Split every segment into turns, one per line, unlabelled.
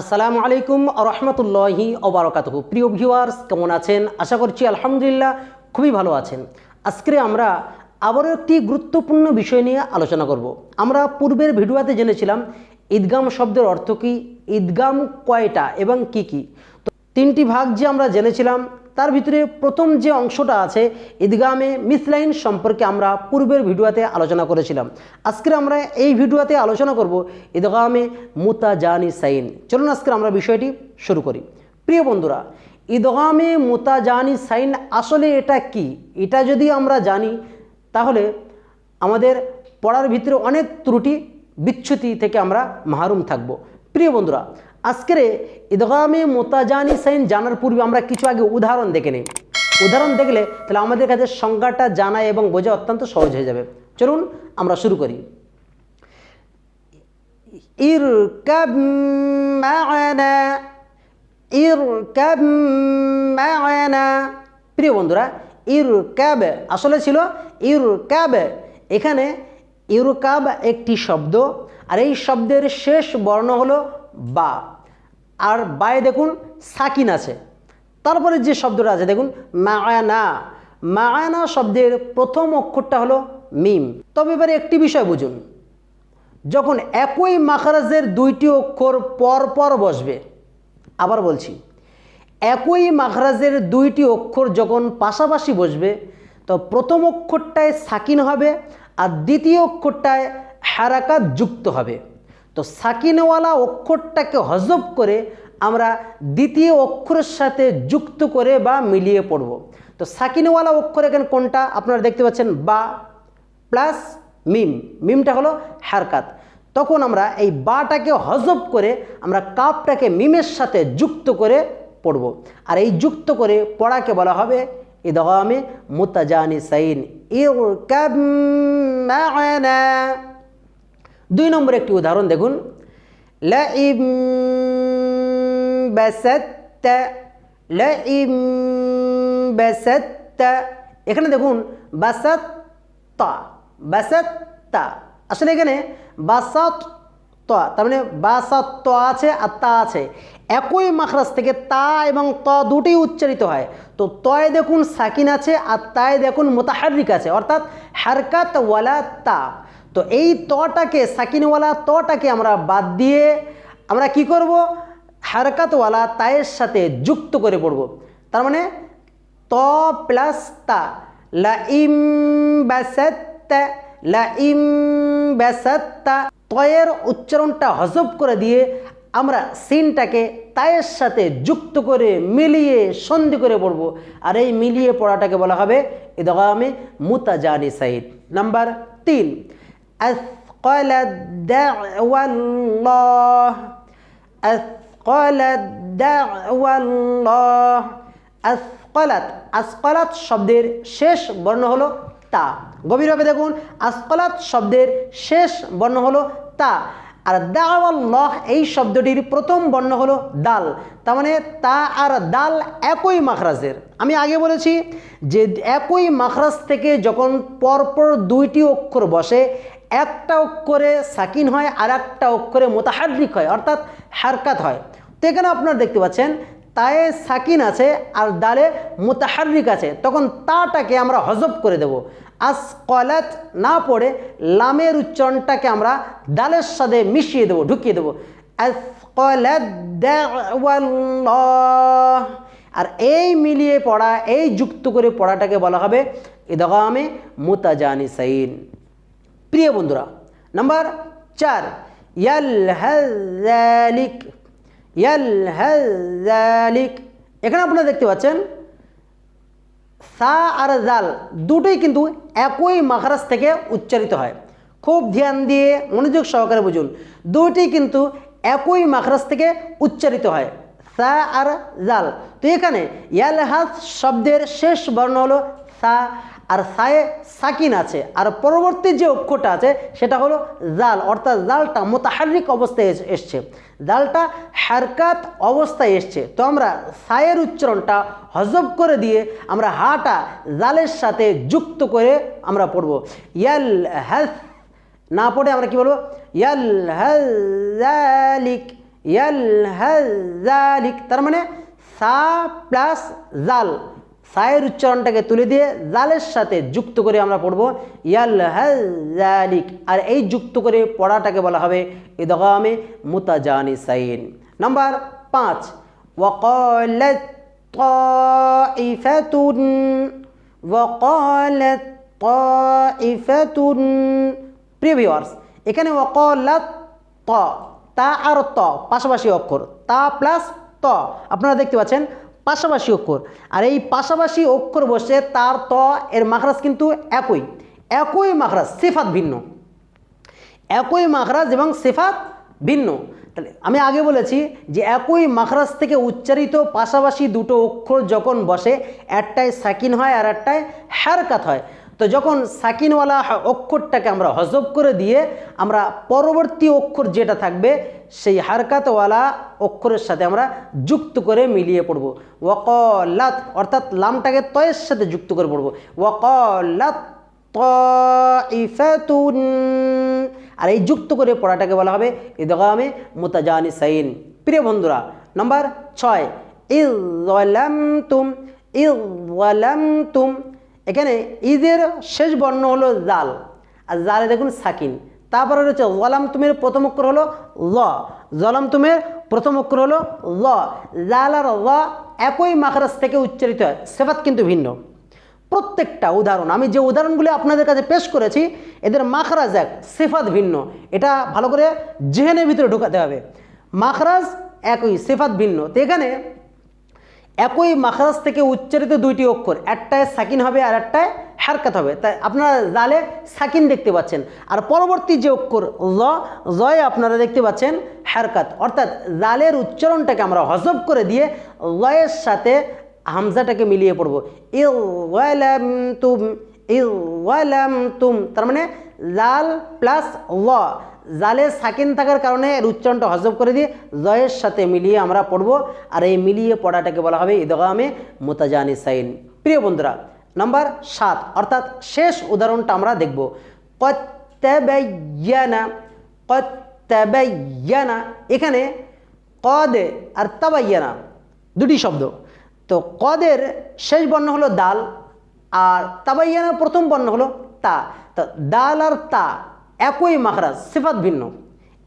আসসালামু আলাইকুম রহমতুল্লাহি অবরকাত প্রিয় ভিউয়ার্স, কেমন আছেন? আশা করছি আলহামদুলিল্লাহ খুবই ভালো আছেন। আজকে আমরা আবারও একটি গুরুত্বপূর্ণ বিষয় নিয়ে আলোচনা করব। আমরা পূর্বের ভিডিওতে জেনেছিলাম, ঈদগাম শব্দের অর্থ কী? ঈদগাম কয়টা এবং কি কি? তিনটি ভাগ যে আমরা জেনেছিলাম, তার ভিতরে প্রথম যে অংশটা আছে ঈদগামে মিসলাইন সম্পর্কে আমরা পূর্বের ভিডিওতে আলোচনা করেছিলাম। আজকে আমরা এই ভিডিওতে আলোচনা করব ঈদগামে মুতাজানি সাইন। চলুন আজকে আমরা বিষয়টি শুরু করি। প্রিয় বন্ধুরা ঈদগামে মুতাজানি সাইন আসলে এটা কি? এটা যদি আমরা জানি, তাহলে আমাদের পড়ার ভিতরে অনেক ত্রুটি বিচ্ছুতি থেকে আমরা মাহরুম থাকব। প্রিয় বন্ধুরা আজকের ঈদগামে মোতাজানি সাইন জানার পূর্বে আমরা কিছু আগে উদাহরণ দেখে নিই। উদাহরণ দেখলে তাহলে আমাদের কাছে সংজ্ঞাটা জানা এবং বোঝা অত্যন্ত সহজ হয়ে যাবে। চলুন আমরা শুরু করি। ইরকাব মা'ানা প্রিয় বন্ধুরা, ইরকাব আসলে ছিল ইরকাব। এখানে ইরকাব একটি শব্দ, আর এই শব্দের শেষ বর্ণ হলো বা। আর বায়ে দেখুন সাকিন আছে। তারপরে যে শব্দটা আছে, দেখুন মায়ানা। মায়ানা শব্দের প্রথম অক্ষরটা হলো মিম। তবে এবারে একটি বিষয় বুঝুন। যখন একই মাখারাজের দুইটি অক্ষর পর পর বসবে, আবার বলছি, একই মাখরাজের দুইটি অক্ষর যখন পাশাপাশি বসবে, তো প্রথম অক্ষরটায় সাকিন হবে আর দ্বিতীয় অক্ষরটায় হারাকাত যুক্ত হবে। তো সাকিনওয়ালা অক্ষরটাকে হজব করে আমরা দ্বিতীয় অক্ষরের সাথে যুক্ত করে বা মিলিয়ে পড়ব। তো সাকিনওয়ালা অক্ষর এখানে কোনটা? আপনারা দেখতে পাচ্ছেন বা প্লাস মিম। মিমটা হলো হারকাত। তখন আমরা এই বাটাকে হজব করে আমরা কাপটাকে মিমের সাথে যুক্ত করে পড়ব। আর এই যুক্ত করে পড়াকে বলা হবে ইদগামে মুতাজানি সাইন ইরকাব মা'ানা দুই নম্বর একটি উদাহরণ দেখুন। এখানে দেখুন আসলে এখানে তার মানে বাসাত ত আছে আর তা আছে। একই মাখরাজ থেকে তা এবং ত দুটি উচ্চারিত হয়। তো তয় দেখুন সাকিন আছে আর তায় দেখুন মোতাহারিক আছে। অর্থাৎ হারকাত ওয়ালা তা। তো এই তটাকে, সাকিনওয়ালা তটাকে আমরা বাদ দিয়ে আমরা কি করব? হারকাতওয়ালা তায়ের সাথে যুক্ত করে পড়ব। তার মানে ত প্লাস তা, লা ইম ব্যাসাত্তা লা ইম তয়ের উচ্চারণটা হজব করে দিয়ে আমরা সিনটাকে তায়ের সাথে যুক্ত করে মিলিয়ে সন্ধি করে পড়ব। আর এই মিলিয়ে পড়াটাকে বলা হবে ইদগামে মুতাজানি সাইদ নাম্বার তিন أثقل الدعوى الله أثقل الدعوى الله أثقلت আসকলাত শব্দের শেষ বর্ণ হলো তা গভীরভাবে দেখুন আসকলাত শব্দের শেষ বর্ণ হলো তা আর দাওয়াল্লাহ এই শব্দটির প্রথম বর্ণ হলো দাল তার মানে তা আর দাল একই মাখরাজের আমি আগে বলেছি যে একই মাখরাজ থেকে যখন পরপর দুইটি অক্ষর বসে একটা অক্ষরে সাকিন হয় আর একটা অক্ষরে মোতাহারিক হয়, অর্থাৎ হারকাত হয়। তো এখানে আপনারা দেখতে পাচ্ছেন, তায়ে সাকিন আছে আর দালে মোতাহারিক আছে। তখন তাটাকে আমরা হজব করে দেব। আস কলাত না পড়ে লামের উচ্চারণটাকে আমরা দালের সাথে মিশিয়ে দেবো, ঢুকিয়ে দেবো। আর এই মিলিয়ে পড়া, এই যুক্ত করে পড়াটাকে বলা হবে ইদগামে মুতাজানি সাইন প্রিয় বন্ধুরা, নাম্বার চার, ইয়াল হালিক ইয়াল এখানে আপনারা দেখতে পাচ্ছেন, সা আর জাল দুটোই কিন্তু একই মাখারাজ থেকে উচ্চারিত হয়। খুব ধ্যান দিয়ে মনোযোগ সহকারে বুঝুন দুইটি কিন্তু একই মাখরাজ থেকে উচ্চারিত হয়, সা আর জাল। তো এখানে ইয়ালহাস শব্দের শেষ বর্ণ হলো সা সায়ে সাকিন আছে। আর পরবর্তী যে অক্ষরটা আছে, সেটা হলো জাল। অর্থাৎ জালটা মোতাহারিক অবস্থায় এসছে। জালটা হারকাত অবস্থায় এসছে। তো আমরা সায়ের উচ্চারণটা হজব করে দিয়ে আমরা হাটা জালের সাথে যুক্ত করে আমরা পড়ব। ইয়াল হ্যাস না পড়ে আমরা কি বলব? ইয়াল হ্যালিক ইয়ালহাজালিক তার মানে সা প্লাস জাল। সায়ের উচ্চারণটাকে তুলে দিয়ে জালের সাথে যুক্ত করে আমরা পড়ব ইয়ালহাজালিক আর এই যুক্ত করে পড়াটাকে বলা হবে ইদগামে মুতাজানি সাইন নাম্বার পাঁচ ওয়াকালাত طائفة وقالت طائفة প্রিয় ভিউয়ার্স এখানে ওয়াকালাত ত তা আর ত পাশাপাশি অক্ষর তা প্লাস ত আপনারা দেখতে পাচ্ছেন পাশাপাশি অক্ষর। আর এই পাশাপাশি অক্ষর বসে তার ত এর মাখরাজ কিন্তু একই। একই মাখরাজ, সেফাত ভিন্ন। একই মাখরাজ এবং সেফাত ভিন্ন। তাহলে আমি আগে বলেছি যে একই মাখরাজ থেকে উচ্চারিত পাশাপাশি দুটো অক্ষর যখন বসে, একটায় সাকিন হয় আর একটায় হ্যারকাত হয়। তো যখন সাকিনওয়ালা অক্ষরটাকে আমরা হজব করে দিয়ে আমরা পরবর্তী অক্ষর যেটা থাকবে, সেই হারকাতওয়ালা অক্ষরের সাথে আমরা যুক্ত করে মিলিয়ে পড়ব। ওয়াকলাত, অর্থাৎ লামটাকে তয়ের সাথে যুক্ত করে পড়ব। ওয়াকলাত আর এই যুক্ত করে পড়াটাকে বলা হবে ইদগামে মুতাজানি সাইন প্রিয় বন্ধুরা, নম্বর ছয় ইলামতুম ইলামতুম এখানে ঈদের শেষ বর্ণ হলো জাল। আর জালে দেখুন সাকিন। তারপরে রয়েছে ওয়ালাম তুমের প্রথম অক্ষর হলো ল। জলাম তুমের প্রথম অক্ষর হলো ল। জাল আর ল একই মাখরাজ থেকে উচ্চারিত হয়। সেফাত কিন্তু ভিন্ন। প্রত্যেকটা উদাহরণ, আমি যে উদাহরণগুলি আপনাদের কাছে পেশ করেছি, এদের মাখরাজ এক, সিফাত ভিন্ন। এটা ভালো করে জেহেনের ভিতরে ঢোকাতে হবে। মাখরাজ একই, সিফাত ভিন্ন। তো এখানে একই মাখারাজ থেকে উচ্চারিত দুইটি অক্ষর, একটায় সাকিন হবে আর একটায় হারকাত হবে। তাই আপনারা জালে সাকিন দেখতে পাচ্ছেন। আর পরবর্তী যে অক্ষর ল জয়ে আপনারা দেখতে পাচ্ছেন হারকাত। অর্থাৎ জালের উচ্চারণটাকে আমরা হজব করে দিয়ে লয়ের সাথে হামজাটাকে মিলিয়ে পড়ব। ইলাম ইলাম তুম। তার মানে জাল প্লাস ল। জালে সাকিন থাকার কারণে এর উচ্চারণটা হজব করে দিয়ে জয়ের সাথে মিলিয়ে আমরা পড়ব। আর এই মিলিয়ে পড়াটাকে বলা হবে ইদগামে মোতাজানি সাইন প্রিয় বন্ধুরা, নাম্বার সাত, অর্থাৎ শেষ উদাহরণটা আমরা দেখব। কত্যাবাইয়ানা কত্যাবাইয়ানা এখানে কদে আর তাবাইয়ানা, দুটি শব্দ। তো কদের শেষ বর্ণ হলো দাল আর তাবাইয়ানার প্রথম বর্ণ হলো তা। তো দাল আর তা, একই মাখরাজ, সিফাত ভিন্ন।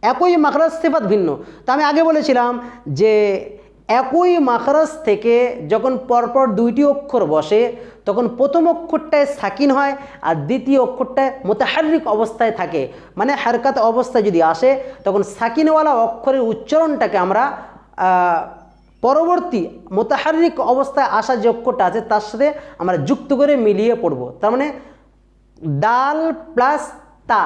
একই মাখরাজ, সিফাত ভিন্ন। তো আমি আগে বলেছিলাম যে একই মাখরাজ থেকে যখন পরপর দুইটি অক্ষর বসে, তখন প্রথম অক্ষরটায় সাকিন হয় আর দ্বিতীয় অক্ষরটায় মোতাহারিক অবস্থায় থাকে। মানে হারকাত অবস্থায় যদি আসে, তখন সাকিনওয়ালা অক্ষরের উচ্চারণটাকে আমরা পরবর্তী মোতাহারিক অবস্থায় আসা যে অক্ষরটা আছে, তার সাথে আমরা যুক্ত করে মিলিয়ে পড়ব। তার মানে ডাল প্লাস তা।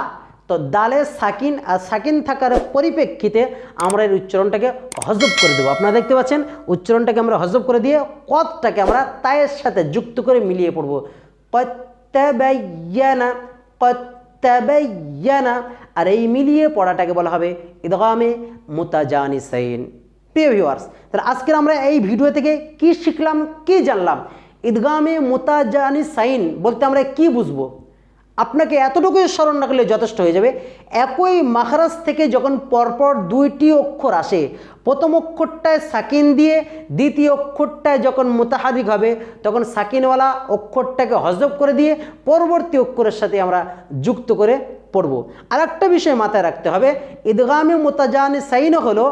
তো দালে সাকিন আর সাকিন থাকার পরিপ্রেক্ষিতে আমরা এর উচ্চারণটাকে হজব করে দেবো। আপনারা দেখতে পাচ্ছেন, উচ্চারণটাকে আমরা হজব করে দিয়ে কদটাকে আমরা তায়ের সাথে যুক্ত করে মিলিয়ে পড়ব। কত্যাবাইয়ানা কত্যাবাইয়ানা আর এই মিলিয়ে পড়াটাকে বলা হবে ইদগামে মুতাজানি সাইন প্রিয় ভিউয়ার্স তাহলে আজকের আমরা এই ভিডিও থেকে কি শিখলাম, কি জানলাম? ঈদগামে মোতাজানি সাইন বলতে আমরা কি বুঝব? আপনাকে এতটুকুই স্মরণ রাখলে যথেষ্ট হয়ে যাবে। একই মাখারাজ থেকে যখন পরপর দুইটি অক্ষর আসে, প্রথম অক্ষরটায় সাকিন দিয়ে দ্বিতীয় অক্ষরটায় যখন মোতাহাদিক হবে, তখন সাকিনওয়ালা অক্ষরটাকে হজব করে দিয়ে পরবর্তী অক্ষরের সাথে আমরা যুক্ত করে পড়ব। আর একটা বিষয় মাথায় রাখতে হবে, ঈদগামে মোতাজানি সাইনও হলো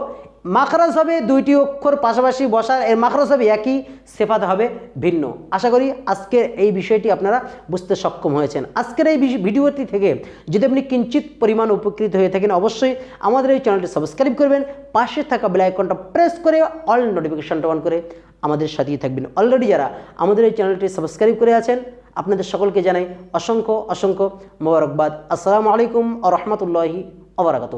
মাখরাজ হবে, দুইটি অক্ষর পাশাপাশি বসার, এর মাখরাজ হবে একই, সেফাত হবে ভিন্ন। আশা করি আজকের এই বিষয়টি আপনারা বুঝতে সক্ষম হয়েছেন। আজকের এই ভিডিওটি থেকে যদি আপনি কিঞ্চিত পরিমাণ উপকৃত হয়ে থাকেন, অবশ্যই আমাদের এই চ্যানেলটি সাবস্ক্রাইব করবেন, পাশে থাকা বেল আইকনটা প্রেস করে অল নোটিফিকেশনটা অন করে আমাদের সাথেই থাকবেন। অলরেডি যারা আমাদের এই চ্যানেলটি সাবস্ক্রাইব করে আছেন, আপনাদের সকলকে জানাই অসংখ্য অসংখ্য মোবারকবাদ। আসসালামু আলাইকুম আ রহমতুল্লাহি আবরাকাত